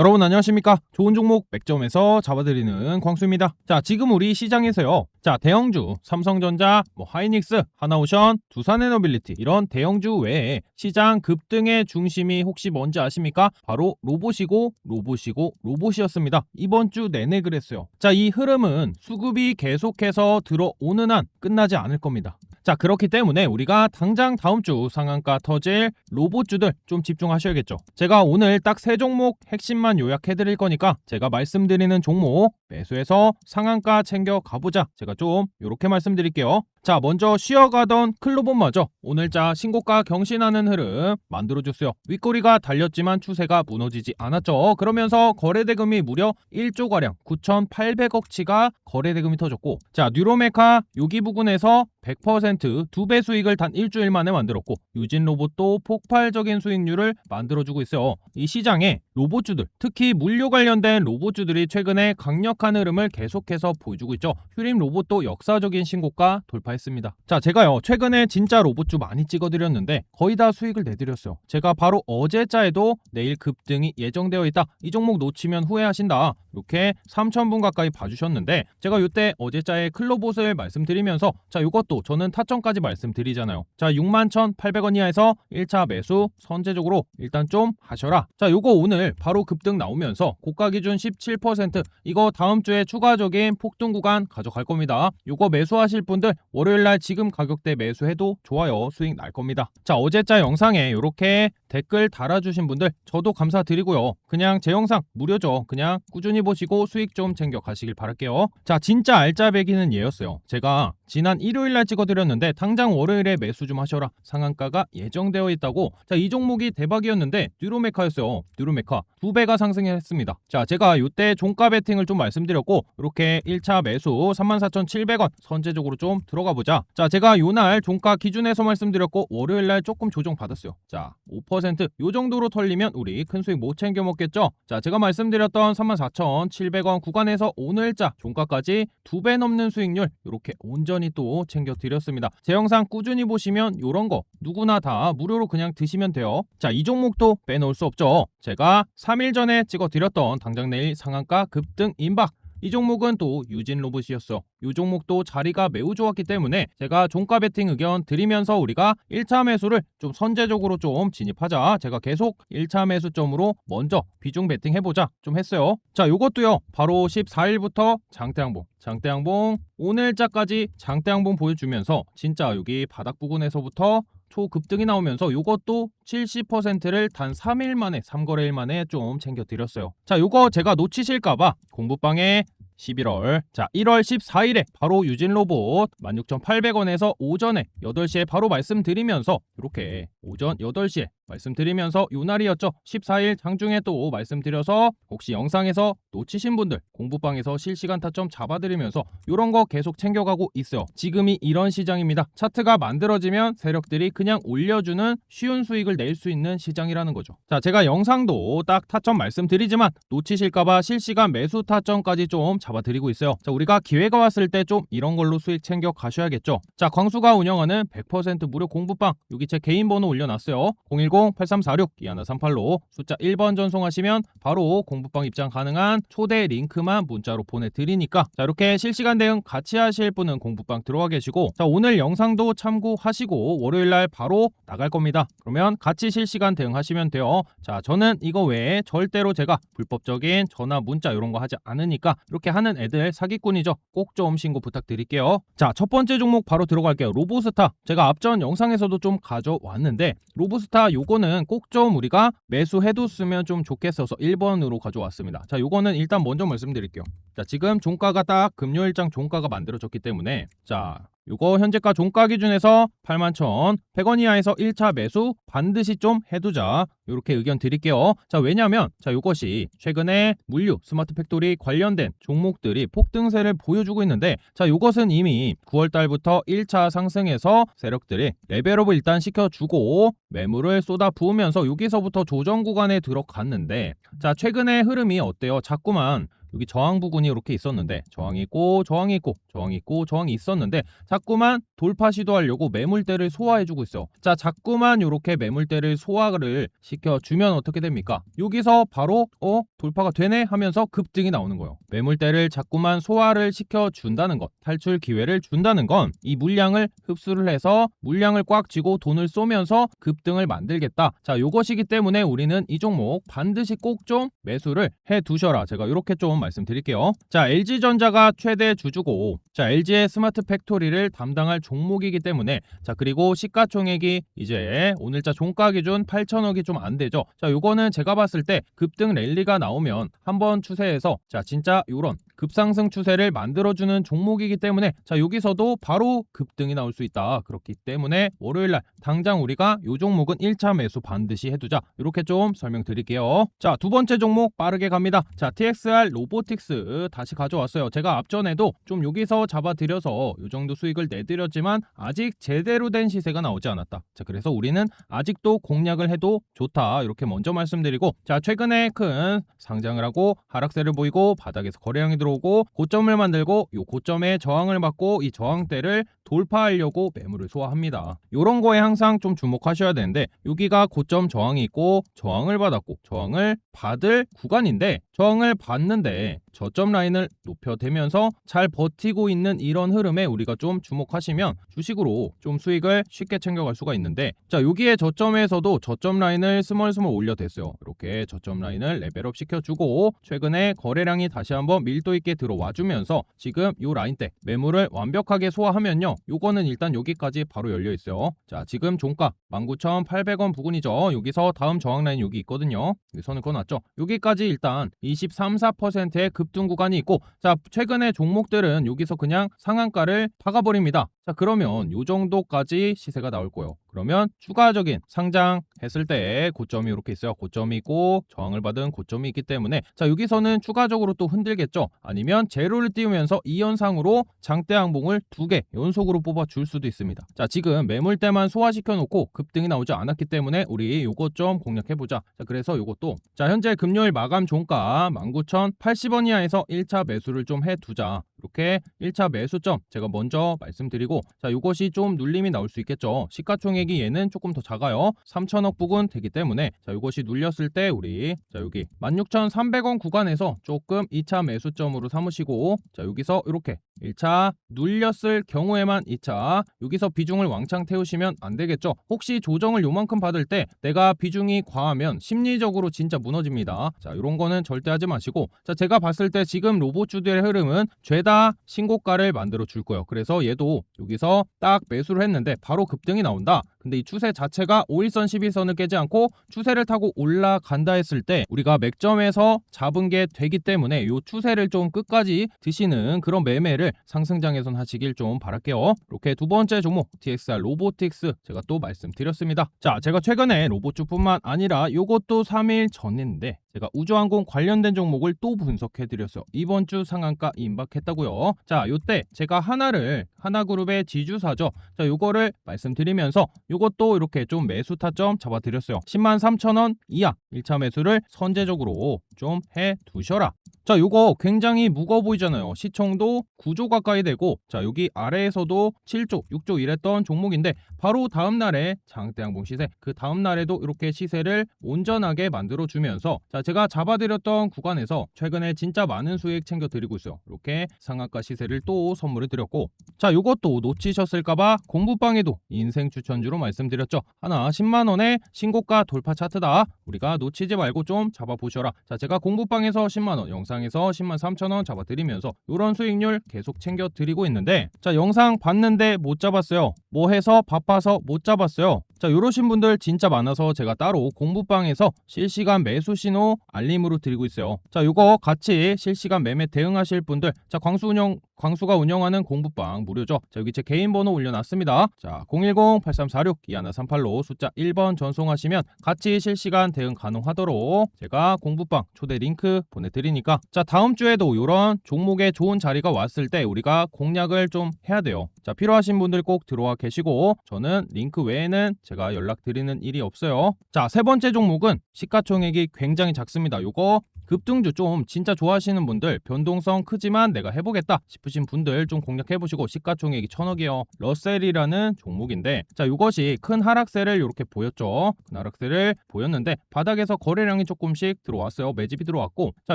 여러분 안녕하십니까? 좋은 종목 맥점에서 잡아드리는 광수입니다. 자, 지금 우리 시장에서요. 자, 대형주, 삼성전자, 뭐 하이닉스, 하나오션, 두산에너빌리티 이런 대형주 외에 시장 급등의 중심이 혹시 뭔지 아십니까? 바로 로봇이고 로봇이고 로봇이었습니다. 이번 주 내내 그랬어요. 자, 이 흐름은 수급이 계속해서 들어오는 한 끝나지 않을 겁니다. 자, 그렇기 때문에 우리가 당장 다음 주 상한가 터질 로봇주들 좀 집중하셔야겠죠. 제가 오늘 딱 세 종목 핵심만 요약해 드릴 거니까 제가 말씀드리는 종목 매수해서 상한가 챙겨 가보자. 제가 좀 이렇게 말씀드릴게요. 자, 먼저 쉬어가던 클로본마저 오늘자 신고가 경신하는 흐름 만들어줬어요. 윗꼬리가 달렸지만 추세가 무너지지 않았죠. 그러면서 거래대금이 무려 1조가량 9,800억치가 거래대금이 터졌고 자, 뉴로메카 여기 부근에서 100%두 배 수익을 단 일주일 만에 만들었고 유진 로봇도 폭발적인 수익률을 만들어주고 있어요. 이 시장에 로봇주들, 특히 물류 관련된 로봇주들이 최근에 강력 한 흐름을 계속해서 보여주고 있죠. 휴림 로봇도 역사적인 신고가 돌파했습니다. 자, 제가요 최근에 진짜 로봇주 많이 찍어드렸는데 거의 다 수익을 내드렸어요. 제가 바로 어제자에도 내일 급등이 예정되어 있다. 이 종목 놓치면 후회하신다. 이렇게 3,000분 가까이 봐주셨는데 제가 이때 어제자의 클로봇을 말씀드리면서 자 이것도 저는 타점까지 말씀드리잖아요. 자 61,800원 이하에서 1차 매수 선제적으로 일단 좀 하셔라. 자 요거 오늘 바로 급등 나오면서 고가 기준 17% 이거 다음 주에 추가적인 폭등 구간 가져갈 겁니다. 요거 매수하실 분들 월요일 날 지금 가격대 매수해도 좋아요 수익 날 겁니다. 자 어제자 영상에 이렇게 댓글 달아주신 분들 저도 감사드리고요. 그냥 제 영상 무료죠. 그냥 꾸준히 보시고 수익 좀 챙겨 가시길 바랄게요. 자 진짜 알짜배기는 얘였어요. 제가 지난 일요일 날 찍어드렸는데 당장 월요일에 매수 좀 하셔라. 상한가가 예정되어 있다고. 자 이 종목이 대박이었는데 뉴로메카였어요. 뉴로메카 두 배가 상승했습니다. 자 제가 이때 종가 베팅을 좀 말씀 드렸고 이렇게 1차 매수 34,700원 선제적으로 좀 들어가 보자. 자 제가 요날 종가 기준에서 말씀드렸고 월요일 날 조금 조정 받았어요. 자 5%요 정도로 털리면 우리 큰 수익 못 챙겨 먹겠죠. 자 제가 말씀드렸던 34,700원 구간에서 오늘자 종가까지 두 배 넘는 수익률 이렇게 온전히 또 챙겨 드렸습니다. 제 영상 꾸준히 보시면 요런 거 누구나 다 무료로 그냥 드시면 돼요. 자 이 종목도 빼놓을 수 없죠. 제가 3일 전에 찍어 드렸던 당장 내일 상한가 급등 임박 이 종목은 또 유진 로봇이었어. 이 종목도 자리가 매우 좋았기 때문에 제가 종가 베팅 의견 드리면서 우리가 1차 매수를 좀 선제적으로 좀 진입하자. 제가 계속 1차 매수점으로 먼저 비중 베팅 해보자 좀 했어요. 자, 요것도요. 바로 14일부터 장대항봉, 장대항봉 오늘자까지 장대항봉 보여주면서 진짜 여기 바닥 부근에서부터 초급등이 나오면서 요것도 70%를 단 3일 만에 3거래일 만에 좀 챙겨 드렸어요. 자, 요거 제가 놓치실까봐 공부방에 11월 자 1월 14일에 바로 유진 로봇 16,800원에서 오전에 8시에 바로 말씀드리면서 이렇게 오전 8시에 말씀드리면서 요 날이었죠. 14일 장중에 또 말씀드려서 혹시 영상에서 놓치신 분들 공부방에서 실시간 타점 잡아드리면서 요런 거 계속 챙겨가고 있어요. 지금이 이런 시장입니다. 차트가 만들어지면 세력들이 그냥 올려주는 쉬운 수익을 낼 수 있는 시장이라는 거죠. 자 제가 영상도 딱 타점 말씀드리지만 놓치실까봐 실시간 매수 타점까지 좀 잡아드리고 있어요. 자 우리가 기회가 왔을 때 좀 이런 걸로 수익 챙겨 가셔야겠죠. 자 광수가 운영하는 100% 무료 공부방. 여기 제 개인 번호 올려놨어요. 010-8346-2138로 숫자 1번 전송하시면 바로 공부방 입장 가능한 초대 링크만 문자로 보내드리니까 자 이렇게 실시간 대응 같이 하실 분은 공부방 들어와 계시고 자 오늘 영상도 참고하시고 월요일날 바로 나갈 겁니다. 그러면 같이 실시간 대응하시면 돼요. 자 저는 이거 외에 절대로 제가 불법적인 전화 문자 이런 거 하지 않으니까 이렇게 하는 애들 사기꾼이죠. 꼭 좀 신고 부탁드릴게요. 자 첫 번째 종목 바로 들어갈게요. 로보스타. 제가 앞전 영상에서도 좀 가져왔는데 로보스타 요거는 꼭 좀 우리가 매수해뒀으면 좀 좋겠어서 1번으로 가져왔습니다. 자 요거는 일단 먼저 말씀드릴게요. 자 지금 종가가 딱 금요일장 종가가 만들어졌기 때문에 자 요거 현재가 종가 기준에서 81,100원 이하에서 1차 매수 반드시 좀 해두자. 이렇게 의견 드릴게요. 자 왜냐면 자 요것이 최근에 물류 스마트 팩토리 관련된 종목들이 폭등세를 보여주고 있는데 자 요것은 이미 9월 달부터 1차 상승해서 세력들이 레벨업을 일단 시켜주고 매물을 쏟아 부으면서 여기서부터 조정 구간에 들어갔는데 자 최근의 흐름이 어때요? 자꾸만 여기 저항 부근이 이렇게 있었는데 저항이 있고 저항이 있고 저항이 있고 저항이 있었는데 자꾸만 돌파 시도하려고 매물대를 소화해주고 있어. 자, 자꾸만 이렇게 매물대를 소화를 시켜주면 어떻게 됩니까? 여기서 바로 어 돌파가 되네 하면서 급등이 나오는 거예요. 매물대를 자꾸만 소화를 시켜준다는 것, 탈출 기회를 준다는 건 이 물량을 흡수를 해서 물량을 꽉 쥐고 돈을 쏘면서 급등을 만들겠다. 자, 요것이기 때문에 우리는 이 종목 반드시 꼭 좀 매수를 해 두셔라. 제가 이렇게 좀 말씀드릴게요. 자, LG전자가 최대 주주고, 자, LG의 스마트 팩토리를 담당할 종목이기 때문에, 자, 그리고 시가총액이 이제 오늘자 종가 기준 8천억이 좀 안 되죠. 자, 요거는 제가 봤을 때 급등 랠리가 나오면 한번 추세해서, 자, 진짜 요런 급상승 추세를 만들어주는 종목이기 때문에 자 여기서도 바로 급등이 나올 수 있다 그렇기 때문에 월요일날 당장 우리가 요 종목은 1차 매수 반드시 해두자 이렇게 좀 설명드릴게요 자 두 번째 종목 빠르게 갑니다 자 TXR 로 보틱스 다시 가져왔어요. 제가 앞전에도 좀 여기서 잡아드려서 요 정도 수익을 내드렸지만 아직 제대로 된 시세가 나오지 않았다. 자 그래서 우리는 아직도 공략을 해도 좋다. 이렇게 먼저 말씀드리고 자 최근에 큰 상장을 하고 하락세를 보이고 바닥에서 거래량이 들어 들어오고 고점을 만들고 이 고점에 저항을 받고 이 저항대를 돌파하려고 매물을 소화합니다. 이런 거에 항상 좀 주목하셔야 되는데 여기가 고점 저항이 있고 저항을 받았고 저항을 받을 구간인데 저항을 받는데 저점 라인을 높여대면서 잘 버티고 있는 이런 흐름에 우리가 좀 주목하시면 주식으로 좀 수익을 쉽게 챙겨갈 수가 있는데 자 여기에 저점에서도 저점 라인을 스멀스멀 올려댔어요. 이렇게 저점 라인을 레벨업 시켜주고 최근에 거래량이 다시 한번 밀도 있게 들어와 주면서 지금 요 라인대 매물을 완벽하게 소화하면요. 요거는 일단 여기까지 바로 열려 있어요. 자 지금 종가 19,800원 부근이죠. 여기서 다음 저항 라인 여기 있거든요. 여기 선을 그어놨죠. 여기까지 일단 23, 4%의 급등 구간이 있고 자 최근에 종목들은 여기서 그냥 상한가를 박아버립니다. 자 그러면 요 정도까지 시세가 나올 거예요. 그러면 추가적인 상장했을 때 고점이 이렇게 있어요. 고점이 있고 저항을 받은 고점이 있기 때문에 자 여기서는 추가적으로 또 흔들겠죠. 아니면 제로를 띄우면서 이 현상으로 장대 항봉을 두 개 연속으로 뽑아 줄 수도 있습니다. 자 지금 매물대만 소화시켜 놓고 급등이 나오지 않았기 때문에 우리 요것 좀 공략해 보자. 자 그래서 요것도 자 현재 금요일 마감 종가 19,080원 이하에서 1차 매수를 좀 해 두자. 이렇게 1차 매수점 제가 먼저 말씀드리고 자 이것이 좀 눌림이 나올 수 있겠죠. 시가총액이 얘는 조금 더 작아요. 3천억 부근 되기 때문에 자 이것이 눌렸을 때 우리 자 여기 16,300원 구간에서 조금 2차 매수점으로 삼으시고 자 여기서 이렇게 1차 눌렸을 경우에만 2차 여기서 비중을 왕창 태우시면 안 되겠죠. 혹시 조정을 요만큼 받을 때 내가 비중이 과하면 심리적으로 진짜 무너집니다. 자 이런 거는 절대 하지 마시고 자 제가 봤을 때 지금 로봇주들의 흐름은 죄다 신고가를 만들어 줄 거예요. 그래서 얘도 여기서 딱 매수를 했는데 바로 급등이 나온다. 근데 이 추세 자체가 5일선 11선을 깨지 않고 추세를 타고 올라간다 했을 때 우리가 맥점에서 잡은 게 되기 때문에 이 추세를 좀 끝까지 드시는 그런 매매를 상승장에선 하시길 좀 바랄게요. 이렇게 두 번째 종목 TXR 로보틱스 제가 또 말씀드렸습니다. 자, 제가 최근에 로봇주뿐만 아니라 이것도 3일 전인데 제가 우주항공 관련된 종목을 또 분석해 드렸어요. 이번 주 상한가 임박했다고요. 자, 요때 제가 하나를 하나그룹의 지주사죠. 자, 요거를 말씀드리면서 요것도 이렇게 좀 매수 타점 잡아 드렸어요. 10만 3천원 이하 1차 매수를 선제적으로 좀 해 두셔라. 자, 요거 굉장히 무거워 보이잖아요. 시총도 9조 가까이 되고, 자, 여기 아래에서도 7조, 6조 이랬던 종목인데, 바로 다음 날에 장대항봉 시세, 그 다음 날에도 이렇게 시세를 온전하게 만들어 주면서, 자, 제가 잡아 드렸던 구간에서 최근에 진짜 많은 수익 챙겨 드리고 있어요. 이렇게 상한가 시세를 또 선물을 드렸고, 자, 요것도 놓치셨을까 봐 공부방에도 인생 추천주로 말씀드렸죠. 하나 10만 원에 신고가 돌파 차트다. 우리가 놓치지 말고 좀 잡아 보셔라. 자, 제가 공부방에서 10만원, 영상 영상에서 10만 3천원 잡아드리면서 이런 수익률 계속 챙겨드리고 있는데 자 영상 봤는데 못 잡았어요. 뭐 해서 바빠서 못 잡았어요 자 이러신 분들 진짜 많아서 제가 따로 공부방에서 실시간 매수 신호 알림으로 드리고 있어요. 자 이거 같이 실시간 매매 대응하실 분들 자 광수 운영 광수가 운영하는 공부방 무료죠? 자 여기 제 개인 번호 올려놨습니다. 자 010-8346-2138로 숫자 1번 전송하시면 같이 실시간 대응 가능하도록 제가 공부방 초대 링크 보내드리니까. 자 다음 주에도 이런 종목에 좋은 자리가 왔을 때 우리가 공략을 좀 해야 돼요 자, 필요하신 분들 꼭 들어와 계시고 저는 링크 외에는 제가 연락드리는 일이 없어요. 자, 세 번째 종목은 시가총액이 굉장히 작습니다. 요거 급등주 좀 진짜 좋아하시는 분들 변동성 크지만 내가 해보겠다 싶으신 분들 좀 공략해보시고 시가총액이 천억이에요 러셀이라는 종목인데 자 이것이 큰 하락세를 이렇게 보였죠 큰 하락세를 보였는데 바닥에서 거래량이 조금씩 들어왔어요 매집이 들어왔고 자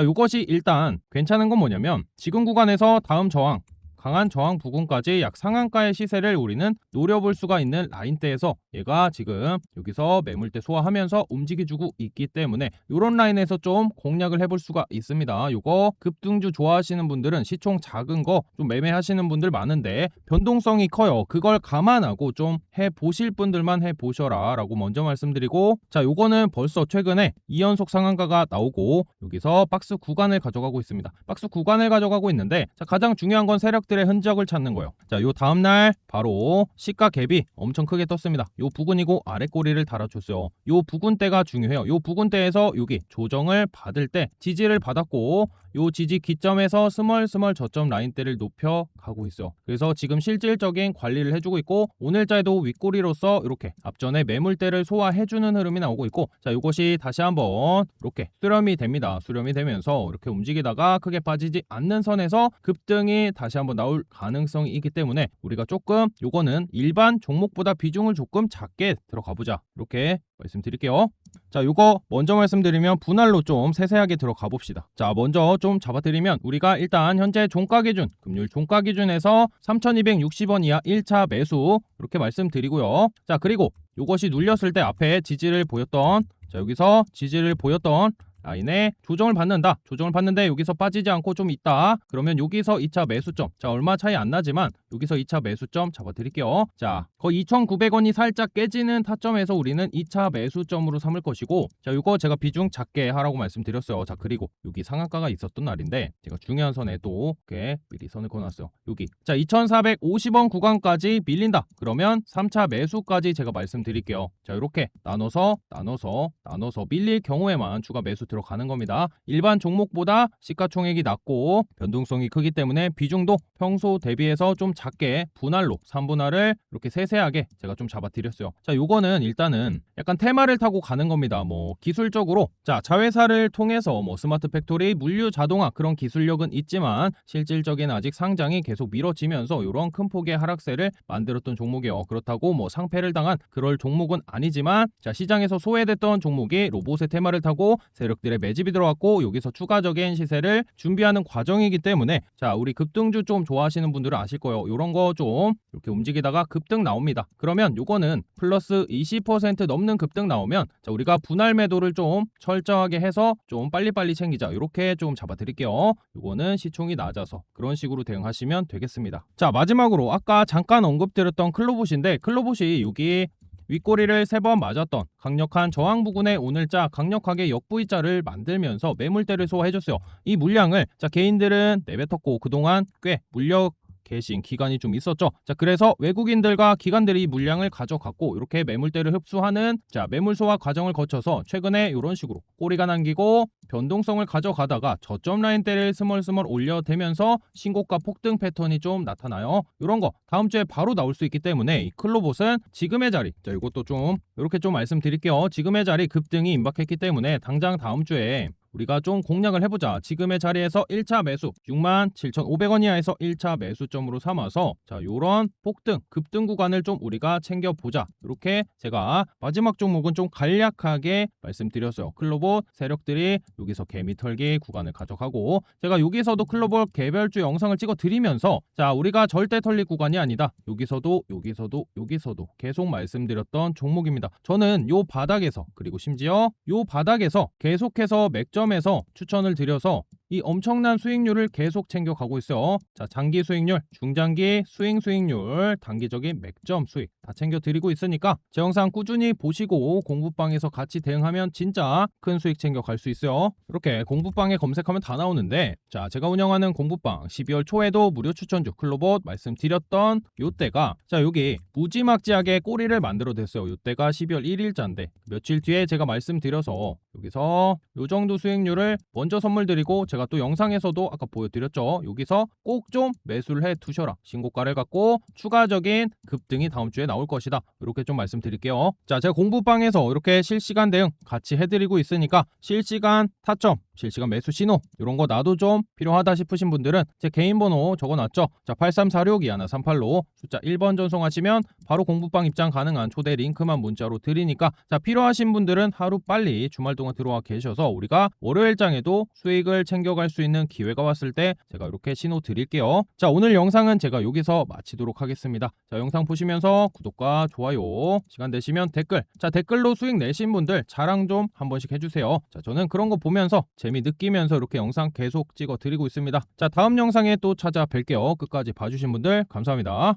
이것이 일단 괜찮은 건 뭐냐면 지금 구간에서 다음 저항 강한 저항 부근까지 약 상한가의 시세를 우리는 노려볼 수가 있는 라인대에서 얘가 지금 여기서 매물대 소화하면서 움직여주고 있기 때문에 이런 라인에서 좀 공략을 해볼 수가 있습니다. 요거 급등주 좋아하시는 분들은 시총 작은 거 좀 매매하시는 분들 많은데 변동성이 커요. 그걸 감안하고 좀 해보실 분들만 해보셔라 라고 먼저 말씀드리고 자 요거는 벌써 최근에 2연속 상한가가 나오고 여기서 박스 구간을 가져가고 있습니다. 박스 구간을 가져가고 있는데 자 가장 중요한 건 세력들 의 흔적을 찾는 거예요. 자, 요 다음 날 바로 시가 갭이 엄청 크게 떴습니다. 요 부근이고 아래 꼬리를 달아줬어요. 요 부근대가 중요해요. 요 부근대에서 여기 조정을 받을 때 지지를 받았고 요 지지 기점에서 스멀스멀 저점 라인대를 높여 가고 있어요. 그래서 지금 실질적인 관리를 해주고 있고 오늘자에도 윗꼬리로서 이렇게 앞전에 매물대를 소화해주는 흐름이 나오고 있고 자 이것이 다시 한번 이렇게 수렴이 됩니다. 수렴이 되면서 이렇게 움직이다가 크게 빠지지 않는 선에서 급등이 다시 한번 나올 가능성이 있기 때문에 우리가 조금 요거는 일반 종목보다 비중을 조금 작게 들어가 보자 이렇게 말씀드릴게요. 자, 요거 먼저 말씀드리면 분할로 좀 세세하게 들어가 봅시다. 자, 먼저 좀 잡아드리면 우리가 일단 현재 종가 기준, 금융 종가 기준에서 3,260원 이하 1차 매수 이렇게 말씀드리고요. 자, 그리고 요것이 눌렸을 때 앞에 지지를 보였던 자, 여기서 지지를 보였던 라인에 조정을 받는다. 조정을 받는데 여기서 빠지지 않고 좀 있다. 그러면 여기서 2차 매수점. 자, 얼마 차이 안 나지만 여기서 2차 매수점 잡아 드릴게요. 자, 거의 2,900원이 살짝 깨지는 타점에서 우리는 2차 매수점으로 삼을 것이고 자, 이거 제가 비중 작게 하라고 말씀드렸어요. 자, 그리고 여기 상한가가 있었던 날인데 제가 중요한 선에 또 이렇게 미리 선을 그어 놨어요. 여기. 자, 2,450원 구간까지 밀린다. 그러면 3차 매수까지 제가 말씀드릴게요. 자, 이렇게 나눠서 나눠서 나눠서 밀릴 경우에만 추가 매수 들 어가는 겁니다. 일반 종목보다 시가총액이 낮고 변동성이 크기 때문에 비중도 평소 대비해서 좀 작게 분할로 3분할을 이렇게 세세하게 제가 좀 잡아드렸어요. 자, 요거는 일단은 약간 테마를 타고 가는 겁니다. 뭐 기술적으로 자 자회사를 통해서 뭐 스마트 팩토리, 물류 자동화 그런 기술력은 있지만 실질적인 아직 상장이 계속 미뤄지면서 이런 큰 폭의 하락세를 만들었던 종목이에요. 그렇다고 뭐 상패를 당한 그럴 종목은 아니지만 자 시장에서 소외됐던 종목이 로봇의 테마를 타고 세력 들의 매집이 들어왔고 여기서 추가적인 시세를 준비하는 과정이기 때문에 자 우리 급등주 좀 좋아하시는 분들은 아실 거예요. 이런 거 좀 이렇게 움직이다가 급등 나옵니다. 그러면 요거는 플러스 20% 넘는 급등 나오면 자 우리가 분할 매도를 좀 철저하게 해서 좀 빨리빨리 챙기자. 이렇게 좀 잡아드릴게요. 요거는 시총이 낮아서 그런 식으로 대응하시면 되겠습니다. 자 마지막으로 아까 잠깐 언급드렸던 클로봇인데 클로봇이 여기 윗꼬리를 세 번 맞았던 강력한 저항 부근에 오늘자 강력하게 역V자를 만들면서 매물대를 소화해줬어요. 이 물량을 자 개인들은 내뱉었고 그동안 꽤 물력 계신 기간이 좀 있었죠. 자, 그래서 외국인들과 기관들이 이 물량을 가져갔고 이렇게 매물대를 흡수하는 자, 매물 소화 과정을 거쳐서 최근에 이런 식으로 꼬리가 남기고 변동성을 가져가다가 저점 라인대를 스멀스멀 올려대면서 신고가 폭등 패턴이 좀 나타나요. 이런 거 다음 주에 바로 나올 수 있기 때문에 이 클로봇은 지금의 자리 자, 이것도 좀 이렇게 좀 말씀드릴게요. 지금의 자리 급등이 임박했기 때문에 당장 다음 주에 우리가 좀 공략을 해보자. 지금의 자리에서 1차 매수 67,500원 이하에서 1차 매수점으로 삼아서 자 요런 폭등 급등 구간을 좀 우리가 챙겨보자. 이렇게 제가 마지막 종목은 좀 간략하게 말씀드렸어요. 클로봇 세력들이 여기서 개미 털기 구간을 가져가고 제가 여기서도 클로봇 개별주 영상을 찍어 드리면서 자 우리가 절대 털리 구간이 아니다. 여기서도 여기서도 여기서도 계속 말씀드렸던 종목입니다. 저는 요 바닥에서 그리고 심지어 요 바닥에서 계속해서 맥점 에서 추천을 드려서 이 엄청난 수익률을 계속 챙겨가고 있어요. 자, 장기 수익률, 중장기 수익 수익률, 단기적인 맥점 수익 다 챙겨 드리고 있으니까 제 영상 꾸준히 보시고 공부방에서 같이 대응하면 진짜 큰 수익 챙겨갈 수 있어요. 이렇게 공부방에 검색하면 다 나오는데 자, 제가 운영하는 공부방 12월 초에도 무료 추천주 클로봇 말씀드렸던 요때가 자, 여기 무지막지하게 꼬리를 만들어냈어요. 요때가 12월 1일자인데 며칠 뒤에 제가 말씀드려서 여기서 요 정도 수익률을 먼저 선물 드리고 제가 또 영상에서도 아까 보여드렸죠. 여기서 꼭 좀 매수를 해 두셔라. 신고가를 갖고 추가적인 급등이 다음 주에 나올 것이다. 이렇게 좀 말씀드릴게요. 자, 제가 공부방에서 이렇게 실시간 대응 같이 해드리고 있으니까 실시간 타점, 실시간 매수 신호 이런 거 나도 좀 필요하다 싶으신 분들은 제 개인 번호 적어놨죠. 자, 8346-2138로 숫자 1번 전송하시면 바로 공부방 입장 가능한 초대 링크만 문자로 드리니까 자, 필요하신 분들은 하루 빨리 주말 동안 들어와 계셔서 우리가 월요일장에도 수익을 챙겨갈 수 있는 기회가 왔을 때 제가 이렇게 신호 드릴게요. 자, 오늘 영상은 제가 여기서 마치도록 하겠습니다. 자, 영상 보시면서 구독과 좋아요, 시간 되시면 댓글. 자, 댓글로 수익 내신 분들 자랑 좀 한 번씩 해주세요. 자, 저는 그런 거 보면서 재미 느끼면서 이렇게 영상 계속 찍어 드리고 있습니다. 자, 다음 영상에 또 찾아뵐게요. 끝까지 봐주신 분들 감사합니다.